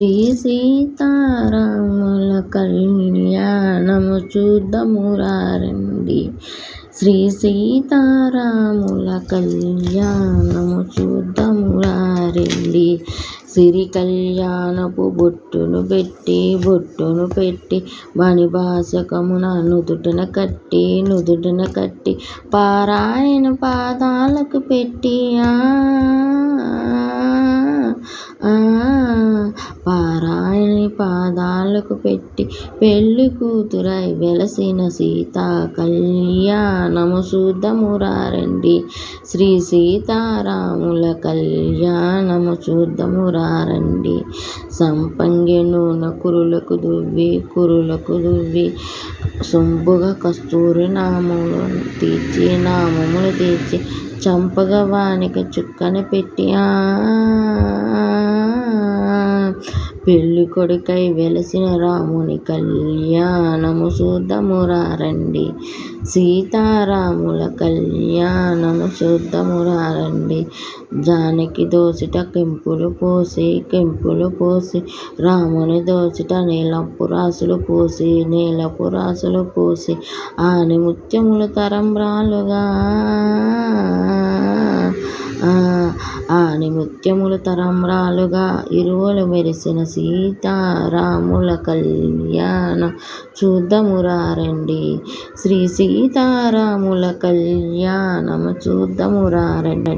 శ్రీ సీతారాముల కళ్యాణము చూద్దము రండి శ్రీ సీతారాముల కళ్యాణము చూద్దాము రండి సిరి కళ్యాణపు బొట్టును పెట్టి బొట్టును పెట్టి మణిభాషకమున నుదుటన కట్టి నుదుటన కట్టి పారాయణ పాదాలకు పెట్టి ఆ పాదాలకు పెట్టి పెళ్ళి కూతురై వెలసిన సీతా కళ్యాణము చూద్దామురారండి. శ్రీ సీతారాముల కళ్యాణము చూద్దామురారండి. సంపంగి నూన కురులకు దువ్వి కురులకు దువ్వి సొంపుగా కస్తూరి నామములు తీర్చి నామములు తీర్చి చంపగా వానికి చుక్కని పెట్టి పెళ్ళికొడుకై కొడుకై వెలసిన రాముని కళ్యాణము చూద్దామురారండి సీతారాముల కళ్యాణము చూద్దామురారండి జానకి దోసిట కెంపులు పోసి కెంపులు పోసి రాముని దోసిట నీలపు రాసులు పోసి నీలపు రాసులు పోసి ఆని ముత్యములు తరంబ్రాలుగా ఆని ముత్యములు తరంబ్రాలుగా ఇరువలు మెరిసిన సీతారాముల కళ్యాణం చూద్దమురారండి శ్రీ సీతారాముల కళ్యాణము చూద్దామురారండి